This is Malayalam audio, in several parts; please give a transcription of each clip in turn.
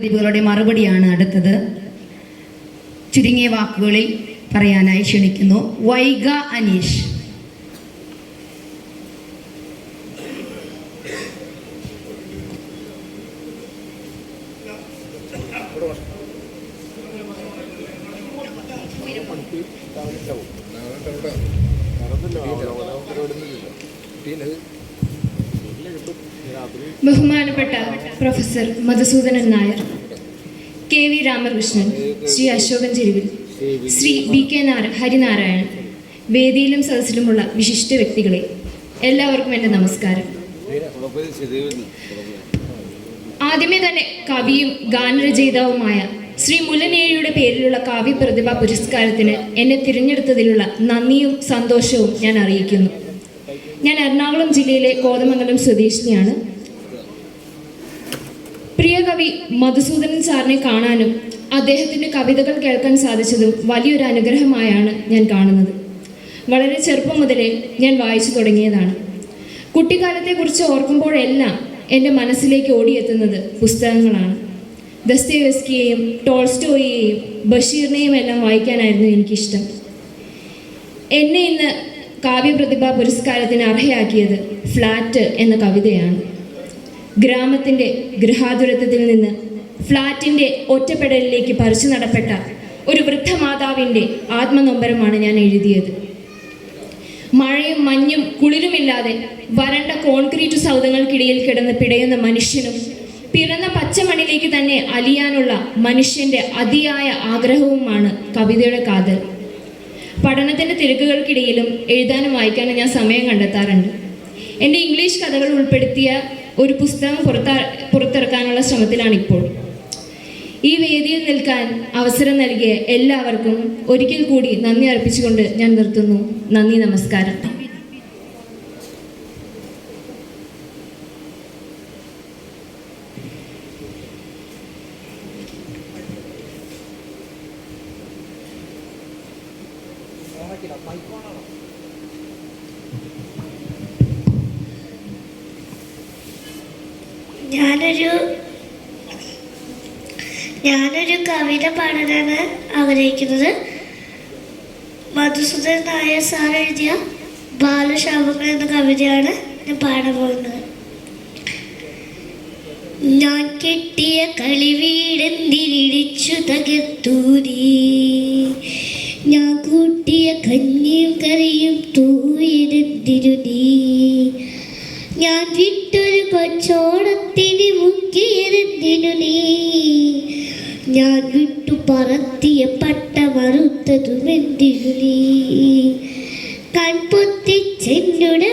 പ്രതിഭകളുടെ മറുപടിയാണ് അടുത്തത് ചുരുങ്ങിയ വാക്കുകളിൽ പറയാനായി ക്ഷണിക്കുന്നു വൈഗ അനീഷ് ബഹുമാനപ്പെട്ട professor Madhusoodanan Nair K V Ramakrishnan Shri Ashokan Cheruvil Shri B K നാര Harinarayanan വേദിയിലും സദസ്സിലുമുള്ള വിശിഷ്ട വ്യക്തികളെ എല്ലാവർക്കും എന്റെ നമസ്കാരം. ആദ്യമേ തന്നെ കവിയും ഗാനരചയിതാവുമായ ശ്രീ മുലനേഴിയുടെ പേരിലുള്ള കാവ്യ പ്രതിഭ പുരസ്കാരത്തിന് എന്നെ തിരഞ്ഞെടുത്തതിലുള്ള നന്ദിയും സന്തോഷവും ഞാൻ അറിയിക്കുന്നു. ഞാൻ എറണാകുളം ജില്ലയിലെ കോതമംഗലം സ്വദേശിനിയാണ്. പ്രിയ കവി മധുസൂദനൻ സാറിനെ കാണാനും അദ്ദേഹത്തിന്റെ കവിതകൾ കേൾക്കാൻ സാധിച്ചതും വലിയൊരു അനുഗ്രഹമായാണ് ഞാൻ കാണുന്നത്. വളരെ ചെറുപ്പം മുതലേ ഞാൻ വായിച്ചു തുടങ്ങിയതാണ്. കുട്ടിക്കാലത്തെക്കുറിച്ച് ഓർക്കുമ്പോഴെല്ലാം എന്റെ മനസ്സിലേക്ക് ഓടിയെത്തുന്നത് പുസ്തകങ്ങളാണ്. ദസ്തേവസ്കിയെയും ടോൾസ്റ്റോയെയും ബഷീറിനെയും എല്ലാം വായിക്കാനായിരുന്നു എനിക്കിഷ്ടം. എന്നെ ഇന്ന് കാവ്യപ്രതിഭാ പുരസ്കാരത്തിന് അർഹയാക്കിയത് ഫ്ലാറ്റ് എന്ന കവിതയാണ്. ഗ്രാമത്തിന്റെ ഗൃഹാതുരത്വത്തിൽ നിന്ന് ഫ്ലാറ്റിന്റെ ഒറ്റപ്പെടലിലേക്ക് പറിച്ചു നടപ്പെട്ട ഒരു വൃദ്ധമാതാവിന്റെ ആത്മനൊമ്പരമാണ് ഞാൻ എഴുതിയത്. മഴയും മഞ്ഞും കുളിരുമില്ലാതെ വരണ്ട കോൺക്രീറ്റ് സൗധങ്ങൾക്കിടയിൽ കിടന്ന് പിടയുന്ന മനുഷ്യനും പിറന്ന പച്ചമണിലേക്ക് തന്നെ അലിയാനുള്ള മനുഷ്യന്റെ അതിയായ ആഗ്രഹവുമാണ് കവിതയുടെ കാതൽ. പഠനത്തിന്റെ തിരക്കുകൾക്കിടയിലും എഴുതാനും വായിക്കാനും ഞാൻ സമയം കണ്ടെത്താറുണ്ട്. എന്റെ ഇംഗ്ലീഷ് കഥകൾ ഉൾപ്പെടുത്തിയ ഒരു പുസ്തകം പുറത്ത പുറത്തിറക്കാനുള്ള ശ്രമത്തിലാണ് ഇപ്പോൾ ഈ വേദിയിൽ നിൽക്കാൻ അവസരം നൽകിയ എല്ലാവർക്കും ഒരിക്കൽ കൂടി നന്ദി അർപ്പിച്ചുകൊണ്ട് ഞാൻ നിർത്തുന്നു. നന്ദി നമസ്കാരം. ഞാനൊരു ഞാനൊരു കവിത പാടാനാണ് ആഗ്രഹിക്കുന്നത്. മധുസൂദൻ നായർ സാർ എഴുതിയ ബാലശാപങ്ങൾ എന്ന കവിതയാണ് ഞാൻ പാടാൻ പോകുന്നത്. ഞാൻ കെട്ടിയ കളിവീടെന്തിരിടിച്ചു തകർത്തൂരി. ഞാൻ കൂട്ടിയ കഞ്ഞിയും കറിയും തൂവിയെന്തിരു നീ ഞാൻ വിട്ടൊരു കച്ചോടത്തിന് മുക്കിയതെന്തിനു നീ? ഞാൻ വിട്ടു പറത്തിയ പട്ട മറുത്തതുമെന്തിനു നീ? കൺപൊത്തിച്ചെന്നുടെ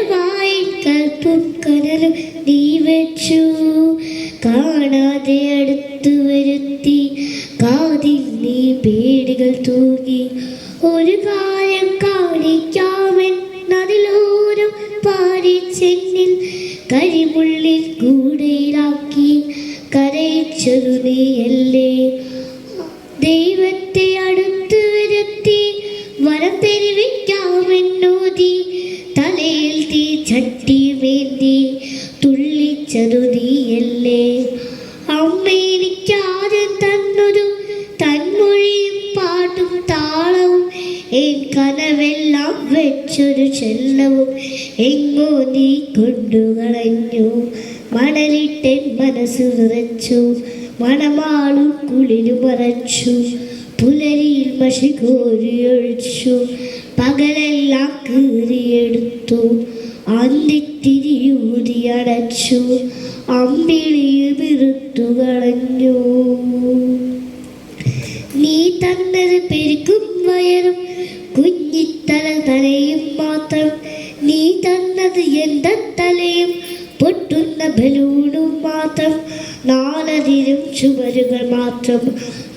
കരയിച്ചതു നീയല്ലേ ദൈവത്തെ അടുത്തു വരുത്തി വരം തെരുവിക്കാമെന്നോതി തലയിൽ തീ ചട്ടി വേണ്ടി തുള്ളിച്ചതു നീയല്ലേ അമ്മ എനിക്കാദ്യം തന്നൊരു തന്മൊഴിയും പാട്ടും താളവും എൻ കനവെല്ലാം വെച്ചൊരു ചെല്ലവും എങ്ങോ നീ കൊണ്ടുകളഞ്ഞു. മണലിട്ടെൻ മനസ്സ് നിറച്ചു മണമാളും കുളിരു മറച്ചു പുലരിയിൽ മഷി കോരിയൊഴിച്ചു പകലെല്ലാം കീറിയെടുത്തു അന്തിത്തിരിയൂതി അടച്ചു അമ്പിളിയും ഇരുത്തു കളഞ്ഞു.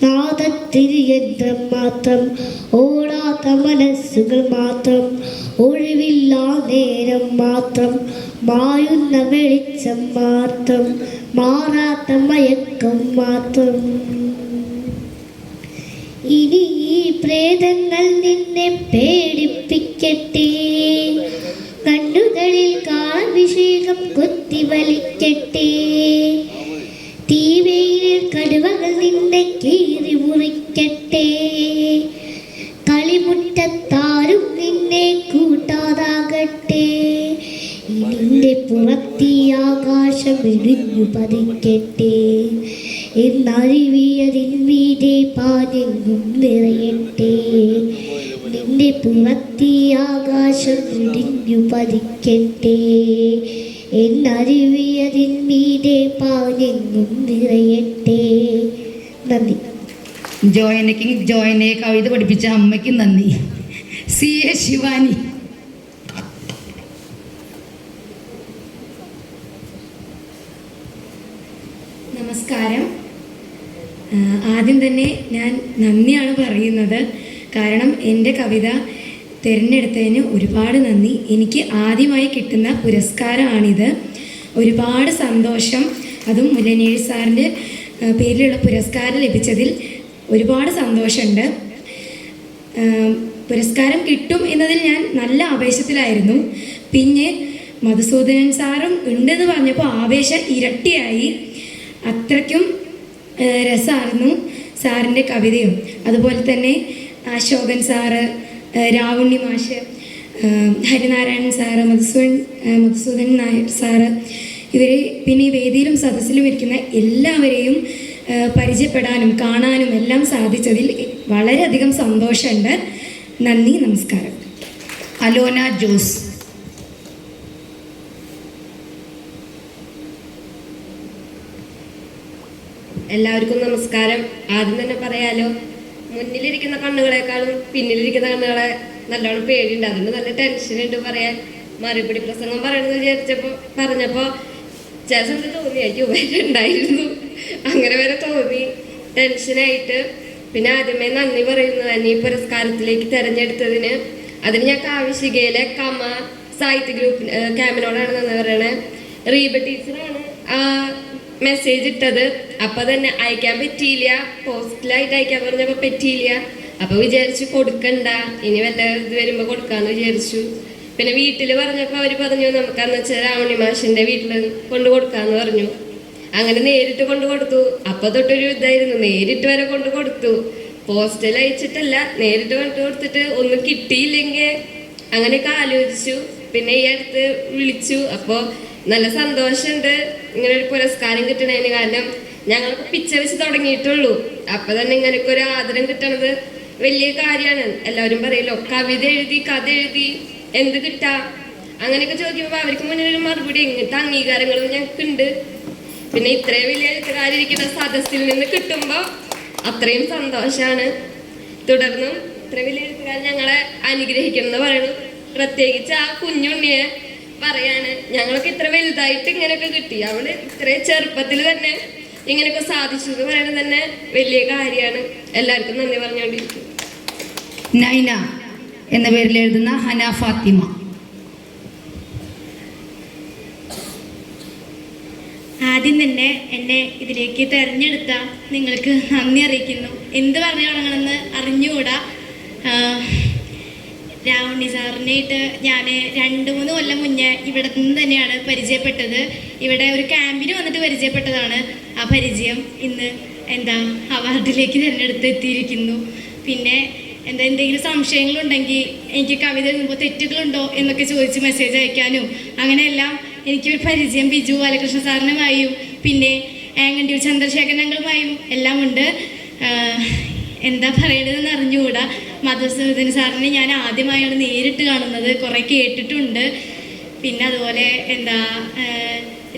നാദത്തിന് മാത്രം ഓടാത്ത മനസ്സുകൾ മാത്രം ഒഴിവില്ലാ നേരം മാത്രം മായുന്ന വെളിച്ചം മാത്രം മാറാത്ത മയക്കം മാത്രം. ഇനി ഈ പ്രേതങ്ങൾ നിന്നെ പേടിപ്പിക്കട്ടെ. കണ്ണുകളിൽ കാളഭിഷേകം കുത്തിവലിക്കട്ടെ. പതിക്കട്ടെ. എന്നറിവിയതിൻ വീതെ പാതെങ്ങും നിറയട്ടെ. നിന്റെ പുറത്തി ആകാശം ഇടിഞ്ഞു പതിക്കട്ടെ. എന്നറിവിയതിൻ വീതെ പാതെങ്ങും നിറയട്ടെ. നന്ദി. ജോയനയ്ക്ക് ജോയനെ കവിത പഠിപ്പിച്ച അമ്മയ്ക്ക് നന്ദി. C A Shivani. നമസ്കാരം. ആദ്യം തന്നെ ഞാൻ നന്ദിയാണ് പറയുന്നത്. കാരണം എന്റെ കവിത തിരഞ്ഞെടുത്തതിന് ഒരുപാട് നന്ദി. എനിക്ക് ആദ്യമായി കിട്ടുന്ന പുരസ്കാരമാണിത്. ഒരുപാട് സന്തോഷം. അതും മുല്ലനേഴി സാറിന്റെ പേരിലുള്ള പുരസ്കാരം ലഭിച്ചതിൽ ഒരുപാട് സന്തോഷമുണ്ട്. പുരസ്കാരം കിട്ടും എന്നതിൽ ഞാൻ നല്ല ആവേശത്തിലായിരുന്നു. പിന്നെ മധുസൂദനൻ സാറും ഉണ്ടെന്ന് പറഞ്ഞപ്പോൾ ആവേശം ഇരട്ടിയായി. അത്രയ്ക്കും രസമായിരുന്നു സാറിന്റെ കവിതയും. അതുപോലെ തന്നെ അശോകൻ സാറ് രാവുണ്ണി മാഷ് ഹരിനാരായണൻ സാറ് മധുസൂൻ മധുസൂദൻ നായർ സാറ് ഇവരെ പിന്നെ ഈ വേദിയിലും സദസ്സിലും ഇരിക്കുന്ന എല്ലാവരെയും പരിചയപ്പെടാനും കാണാനും എല്ലാം സാധിച്ചതിൽ വളരെയധികം സന്തോഷമുണ്ട്. നന്ദി നമസ്കാരം. അലോന ജോസ്. എല്ലാവർക്കും നമസ്കാരം. ആദ്യം തന്നെ പറയാലോ മുന്നിലിരിക്കുന്ന കണ്ണുകളെക്കാളും പിന്നിലിരിക്കുന്ന കണ്ണുകളെ നല്ലോണം പേടിയുണ്ട്. അതുകൊണ്ട് നല്ല ടെൻഷൻ ഉണ്ട് പറയാൻ. മറുപടി പ്രസംഗം പറയണമെന്ന് വിചാരിച്ചപ്പോ പറഞ്ഞപ്പോ ചില സമയത്ത് തോന്നി അയ്യോ അങ്ങനെ വരെ തോന്നി. ടെൻഷനായിട്ട് പിന്നെ ആദ്യമേ നന്ദി പറയുന്നു എന്നെ ഈ പുരസ്കാരത്തിലേക്ക് തെരഞ്ഞെടുത്തതിന്. അതിന് ഞാൻ കാവിശികയിലെ കമ സാഹിത്യ ഗ്രൂപ്പ് ക്യാമ്പിനോടാണ് നന്ദി പറയണേ. റീബ ടീച്ചറാണ്. മെസ്സേജ് ഇട്ടത്. അപ്പൊ തന്നെ അയക്കാൻ പറ്റിയില്ല. പോസ്റ്റിലായിട്ട് അയക്കാൻ പറഞ്ഞപ്പോ പറ്റിയില്ല. അപ്പൊ വിചാരിച്ചു കൊടുക്കണ്ട. ഇനി വല്ല ഇത് വരുമ്പോ കൊടുക്കാന്ന് വിചാരിച്ചു. പിന്നെ വീട്ടിൽ പറഞ്ഞപ്പോ അവർ പറഞ്ഞു നമുക്ക് അന്ന് വെച്ചാൽ രാവണി മാഷിന്റെ വീട്ടിൽ കൊണ്ടു കൊടുക്കാന്ന് പറഞ്ഞു. അങ്ങനെ നേരിട്ട് കൊണ്ടു കൊടുത്തു. അപ്പൊ തൊട്ടൊരു ഇതായിരുന്നു. നേരിട്ട് വരെ കൊണ്ടു കൊടുത്തു. പോസ്റ്റൽ അയച്ചിട്ടല്ല നേരിട്ട് കൊണ്ടു കൊടുത്തിട്ട് ഒന്നും കിട്ടിയില്ലെങ്കിൽ അങ്ങനെയൊക്കെ ആലോചിച്ചു. പിന്നെ ഈ അടുത്ത് വിളിച്ചു. അപ്പോൾ നല്ല സന്തോഷമുണ്ട് ഇങ്ങനെ ഒരു പുരസ്കാരം കിട്ടണതിന് കാരണം ഞങ്ങൾക്ക് പിക്ചർ വെച്ച് തുടങ്ങിയിട്ടുള്ളൂ. അപ്പൊ തന്നെ ഇങ്ങനെയൊക്കെ ഒരു ആദരം കിട്ടണത് വലിയ കാര്യമാണ് എല്ലാവരും പറയല്ലോ കവിത എഴുതി കഥ എഴുതി എന്ത് കിട്ടാ? അങ്ങനെയൊക്കെ ചോദിക്കുമ്പോൾ അവർക്ക് മുന്നിൽ ഒരു മറുപടി ഇങ്ങനത്തെ അംഗീകാരങ്ങളും ഞങ്ങൾക്ക് ഉണ്ട് പിന്നെ ഇത്രയും വലിയ എഴുത്തുകാരിരിക്കുന്ന സദസ്സിൽ നിന്ന് കിട്ടുമ്പോൾ അത്രയും സന്തോഷമാണ് തുടർന്നും ഇത്ര വലിയ എഴുത്തുകാർ ഞങ്ങളെ അനുഗ്രഹിക്കണം എന്ന് പറയുന്നു. പ്രത്യേകിച്ച് ആ കുഞ്ഞുണ്ണിയെ പറയാണ് ഞങ്ങളൊക്കെ ഇത്ര വലുതായിട്ട് ഇങ്ങനെയൊക്കെ കിട്ടി. അവൾ ഇത്രയും ചെറുപ്പത്തിൽ തന്നെ ഇങ്ങനെയൊക്കെ സാധിച്ചു എന്ന് പറയുന്നത് തന്നെ വലിയ കാര്യമാണ്. എല്ലാവർക്കും നന്ദി പറഞ്ഞുകൊണ്ടിരിക്കും നൈന എന്ന പേരിൽ എഴുതുന്ന ഹന ഫാത്തിമ. ആദ്യം തന്നെ എന്നെ ഇതിലേക്ക് തിരഞ്ഞെടുത്ത നിങ്ങൾക്ക് നന്ദി അറിയിക്കുന്നു. എന്ത് പറഞ്ഞു തുടങ്ങണമെന്ന് അറിഞ്ഞുകൂടാ. രാവണി സാറിനായിട്ട് ഞാൻ രണ്ട് മൂന്ന് കൊല്ലം മുന്നേ ഇവിടെ നിന്ന് തന്നെയാണ് പരിചയപ്പെട്ടത്. ഇവിടെ ഒരു ക്യാമ്പിന് വന്നിട്ട് പരിചയപ്പെട്ടതാണ് ആ പരിചയം. ഇന്ന് എന്താ അവാർഡിലേക്ക് തിരഞ്ഞെടുത്ത് എത്തിയിരിക്കുന്നു. പിന്നെ എന്താ എന്തെങ്കിലും സംശയങ്ങളുണ്ടെങ്കിൽ എനിക്ക് കവിത എഴുതുമ്പോൾ തെറ്റുകളുണ്ടോ എന്നൊക്കെ ചോദിച്ച് മെസ്സേജ് അയക്കാനും. അങ്ങനെയെല്ലാം എനിക്കൊരു പരിചയം ബിജു ബാലകൃഷ്ണ സാറിനുമായും പിന്നെ ആങ്ങണ്ടിയൂർ ചന്ദ്രശേഖരനങ്ങളുമായും എല്ലാം ഉണ്ട് എന്താ പറയണതെന്ന് അറിഞ്ഞുകൂടാ. മധുസൂദൻ സാറിനെ ഞാൻ ആദ്യമായാണ് നേരിട്ട് കാണുന്നത്. കുറേ കേട്ടിട്ടുണ്ട്. പിന്നെ അതുപോലെ എന്താ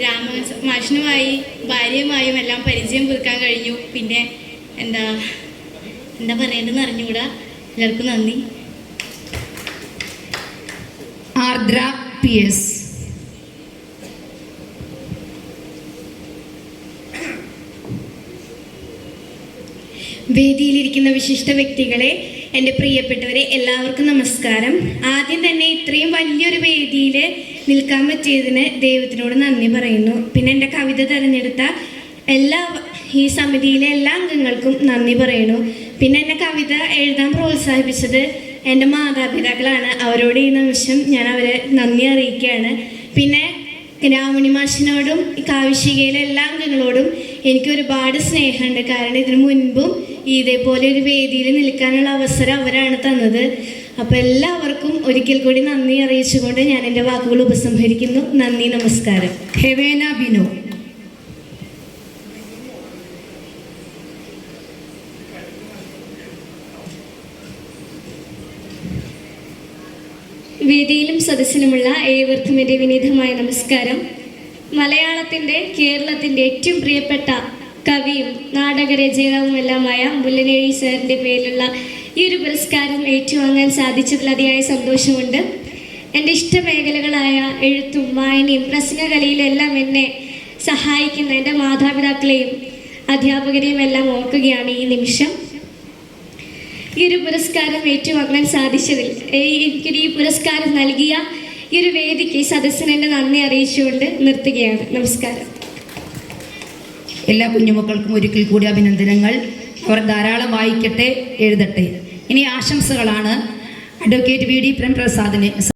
രാമ മാഷിനുമായി ഭാര്യയുമായും എല്ലാം പരിചയം പുതുക്കാൻ കഴിഞ്ഞു. പിന്നെ എന്താ എന്താ പറയേണ്ടതെന്ന് അറിഞ്ഞുകൂടാ? എല്ലാവർക്കും നന്ദി. Ardra P S. വേദിയിലിരിക്കുന്ന വിശിഷ്ട വ്യക്തികളെ എന്റെ പ്രിയപ്പെട്ടവരെ എല്ലാവർക്കും നമസ്കാരം. ആദ്യം തന്നെ ഇത്രയും വലിയൊരു വേദിയിൽ നിൽക്കാൻ പറ്റിയതിന് ദൈവത്തിനോട് നന്ദി പറയുന്നു. പിന്നെ എന്റെ കവിത തിരഞ്ഞെടുത്ത എല്ലാ ഈ സമിതിയിലെ എല്ലാ അംഗങ്ങൾക്കും നന്ദി പറയുന്നു. പിന്നെ എന്നെ കവിത എഴുതാൻ പ്രോത്സാഹിപ്പിച്ചത് എന്റെ മാതാപിതാക്കളാണ്. അവരോട് ഈ നിമിഷം ഞാൻ അവരെ നന്ദി അറിയിക്കുകയാണ്. പിന്നെ രാമണി മാഷിനോടും കാവിശികയിലെ എല്ലാ അംഗങ്ങളോടും എനിക്ക് ഒരുപാട് സ്നേഹമുണ്ട്. കാരണം ഇതിനു മുൻപും ഇതേപോലെ ഒരു വേദിയിൽ നിൽക്കാനുള്ള അവസരം അവരാണ് തന്നത്. അപ്പോൾ എല്ലാവർക്കും ഒരിക്കൽ കൂടി നന്ദി അറിയിച്ചുകൊണ്ട് ഞാൻ എന്റെ വാക്കുകൾ ഉപസംഹരിക്കുന്നു. നന്ദി നമസ്കാരം. ഹെവേന ബിനോ. വേദിയിലും സദസ്സിലുമുള്ള ഏവർക്കും എന്റെ വിനീതമായ നമസ്കാരം. മലയാളത്തിന്റെ കേരളത്തിന്റെ ഏറ്റവും പ്രിയപ്പെട്ട കവിയും നാടകരചയിതാവുമെല്ലാമായ മുല്ലനേഴി സാറിന്റെ പേരിലുള്ള ഈ ഒരു പുരസ്കാരം ഏറ്റുവാങ്ങാൻ സാധിച്ചതിൽ അതിയായ സന്തോഷമുണ്ട്. എന്റെ ഇഷ്ടമേഖലകളായ എഴുത്തും വായനയും പ്രസംഗകലയിലെല്ലാം എന്നെ സഹായിക്കുന്ന എന്റെ മാതാപിതാക്കളെയും അധ്യാപകരെയും എല്ലാം ഓർക്കുകയാണ് ഈ നിമിഷം. ഈ ഒരു പുരസ്കാരം ഏറ്റുവാങ്ങാൻ സാധിച്ചതിൽ എനിക്കൊരു ഈ പുരസ്കാരം നൽകിയ ഈ ഒരു വേദിക്ക് സദസ്സിനെ നന്ദി അറിയിച്ചുകൊണ്ട് നിർത്തുകയാണ്. നമസ്കാരം. എല്ലാ കുഞ്ഞുമക്കൾക്കും ഒരിക്കൽ കൂടി അഭിനന്ദനങ്ങൾ. അവർ ധാരാളം വായിക്കട്ടെ എഴുതട്ടെ. ഇനി ആശംസകളാണ്. Advocate V D പ്രേംപ്രസാദിന്